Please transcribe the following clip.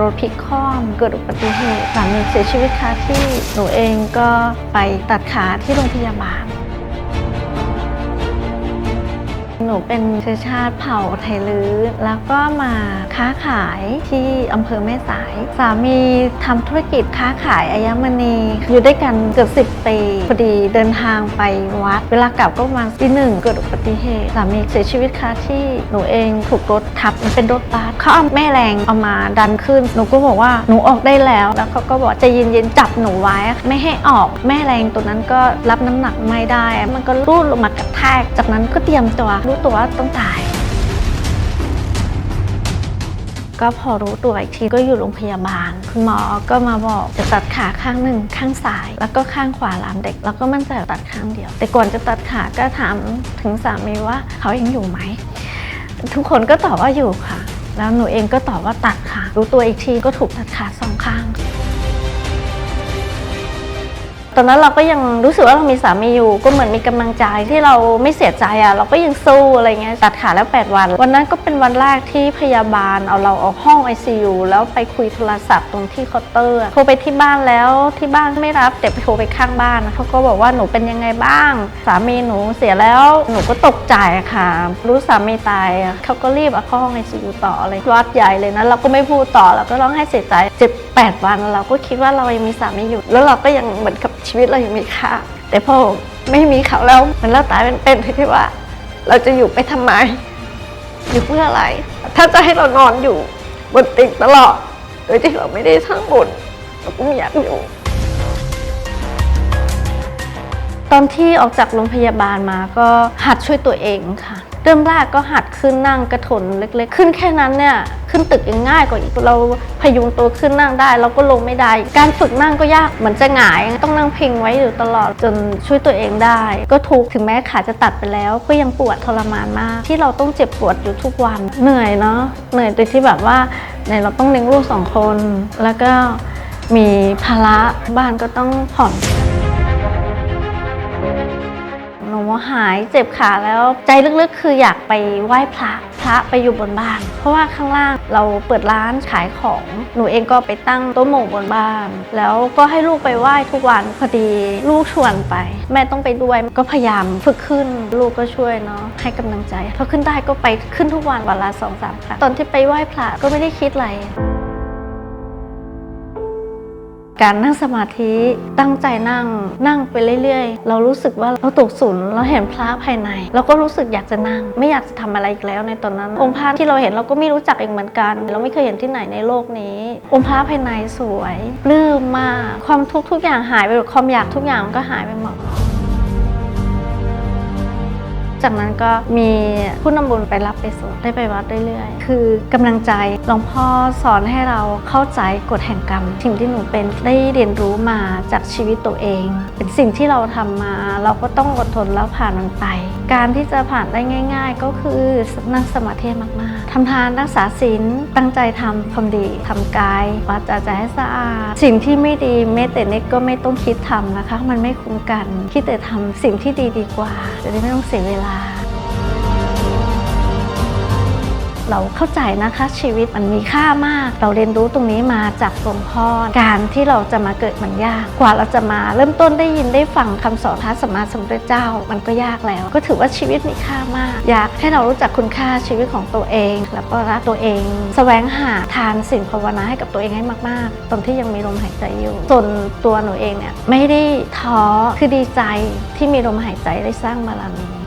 รถพลิกคว่ำเกิดอุบัติเหตุสามีเสียชีวิตคาที่หนูเองก็ไปตัดขาที่โรงพยาบาล นูเป็นเชื้อชาติเผ่าไทยลื้อ แล้วก็มาค้าขายที่อำเภอแม่สาย สามีทำธุรกิจค้าขายอายมณีอยู่ด้วยกันเกือบ10ปีพอดีเดินทางไปวัด เวลากลับก็มาณตีหนึ่งเกิดอุบัติเหตุสามีเสียชีวิตคาที่หนูเองถูกรถทับมันเป็นรถบัสเขาเอาแม่แรงเอามาดันขึ้น หนูก็บอกว่าหนูออกได้แล้ว แล้วเขาก็บอกใจเย็นๆจับหนูไว้ไม่ให้ออกแม่แรงตัวนั้นก็รับน้ำหนักไม่ได้ มันก็รูดลงมากระแทกจากนั้นก็เตรียมตัวรู้ตัวว่าต้องตาย ก็พอรู้ตัวอีกทีก็อยู่โรงพยาบาล คุณหมอก็มาบอกจะตัดขาข้างหนึ่งข้างซ้าย แล้วก็ข้างขวาลามเด็ก แล้วก็มั่นใจตัดข้างเดียว แต่ก่อนจะตัดขาก็ถามถึงสามีว่าเขายังอยู่ไหม ทุกคนก็ตอบว่าอยู่ค่ะ แล้วหนูเองก็ตอบว่าตัดค่ะรู้ตัวอีกทีก็ถูกตัดขาสองข้าง ตอนนั้นเราก็ยังรู้สึกว่าเรามีสามีอยู่ ก็เหมือนมีกำลังใจที่เราไม่เสียใจอะเราก็ยังสู้อะไรเงี้ยตัดขาแล้ว 8 วัน วันนั้นก็เป็นวันแรกที่พยาบาลเอาเราออกห้อง ICU แล้วไปคุยโทรศัพท์ตรงที่เคาน์เตอร์โทรไปที่บ้านแล้วที่บ้านไม่รับแต่ไปโทรไปข้างบ้านเขาก็บอกว่าหนูเป็นยังไงบ้าง สามีหนูเสียแล้วหนูก็ตกใจค่ะ รู้สามีตายเขาก็รีบเอาเข้าห้อง ICU ต่อเลยวัดใหญ่เลยนะเราก็ไม่พูดต่อเราก็ร้องไห้เสียใจเจ็บแปดวันเราก็คิดว่าเรายังมีสามีอยู่แล้วเราก็ยังเหมือนกับชีวิตเรายังมีค่า แต่พอไม่มีเขาแล้วมันเราตายเป็นๆที่ว่า เราจะอยู่ไปทำไม อยู่เพื่ออะไร ถ้าจะให้เรานอนอยู่บนเติ่งตลอด โดยที่เราไม่ได้สร้างบุญเราก็ไม่อยากอยู่ ตอนที่ออกจากโรงพยาบาลมาก็หัดช่วยตัวเองค่ะ เริ่มแรกก็หัดขึ้นนั่งกระถนเล็กๆ ขึ้นแค่นั้นเนี่ย ขึ้นตึกยังง่ายกว่าอีกเราพยุงตัวขึ้นนั่งได้ เราก็ลงไม่ได้ การฝึกนั่งก็ยากเหมือนจะหงาย ต้องนั่งพิงไว้อยู่ตลอดจนช่วยตัวเองได้ ก็ทุกถึงแม้ขาจะตัดไปแล้ว ก็ยังปวดทรมานมาก ที่เราต้องเจ็บปวดอยู่ทุกวันเหนื่อยเนาะเหนื่อยโดยที่แบบว่าในเราต้องเลี้ยงลูกสองคน แล้วก็มีภาระบ้านก็ต้องผ่อน หนูหายเจ็บขาแล้วใจลึกๆ คืออยากไปไหว้พระพระไปอยู่บนบ้าน เพราะว่าข้างล่างเราเปิดร้านขายของหนูเองก็ไปตั้งโต๊ะหมู่บนบ้าน แล้วก็ให้ลูกไปไหว้ทุกวันพอดีลูกชวนไป แม่ต้องไปด้วยก็พยายามฝึกขึ้นลูกก็ช่วยเนาะให้กำลังใจพอขึ้นได้ก็ไปขึ้นทุกวันวันละสองสามครั้งตอนที่ไปไหว้พระก็ไม่ได้คิดอะไร การนั่งสมาธิตั้งใจนั่งนั่งไปเรื่อยๆ เรารู้สึกว่าเราตกศูนย์เราเห็นพระภายใน เราก็รู้สึกอยากจะนั่ง ไม่อยากจะทำอะไรอีกแล้วในตอนนั้น องค์พระที่เราเห็นเราก็ไม่รู้จักเองเหมือนกัน เราไม่เคยเห็นที่ไหนในโลกนี้ องค์พระภายในสวยปลื้มมาก ความทุกข์ทุกอย่างหายไปหมดความอยากทุกอย่างมันก็หายไปหมด จากนั้นก็มีผู้นำบุญไปรับไปส่งได้ไปวัดเรื่อยๆ คือกำลังใจหลวงพ่อสอนให้เราเข้าใจกฎแห่งกรรมสิ่งที่หนูเป็นได้เรียนรู้มาจากชีวิตตัวเอง เป็นสิ่งที่เราทำมา เราก็ต้องอดทนแล้วผ่านมันไป การที่จะผ่านได้ง่าย ๆ ก็คือนั่งสมาธิมากๆทำทานรักษาศีลตั้งใจทำความดีทำกายวาจาใจให้สะอาด สิ่งที่ไม่ดีแม้แต่นิดก็ไม่ต้องคิดทำนะคะ มันไม่คุ้มกัน คิดแต่ทำสิ่งที่ดีดีกว่า จะได้ไม่ต้องเสียเวลา เราเข้าใจนะคะชีวิตมันมีค่ามาก เราเรียนรู้ตรงนี้มาจากหลวงพ่อการที่เราจะมาเกิดมันยาก กว่าเราจะมาเริ่มต้นได้ยินได้ฟังคำสอนพระสัมมาสัมพุทธเจ้า มันก็ยากแล้ว ก็ถือว่าชีวิตมีค่ามาก อยากให้เรารู้จักคุณค่าชีวิตของตัวเอง แล้วก็รักตัวเองแสวงหาทานสิ่งภาวนาให้กับตัวเองให้มาก ๆ ตอนที่ยังมีลมหายใจอยู่ส่วนตัวหนูเองเนี่ยไม่ได้ท้อคือดีใจที่มีลมหายใจได้สร้างบารมี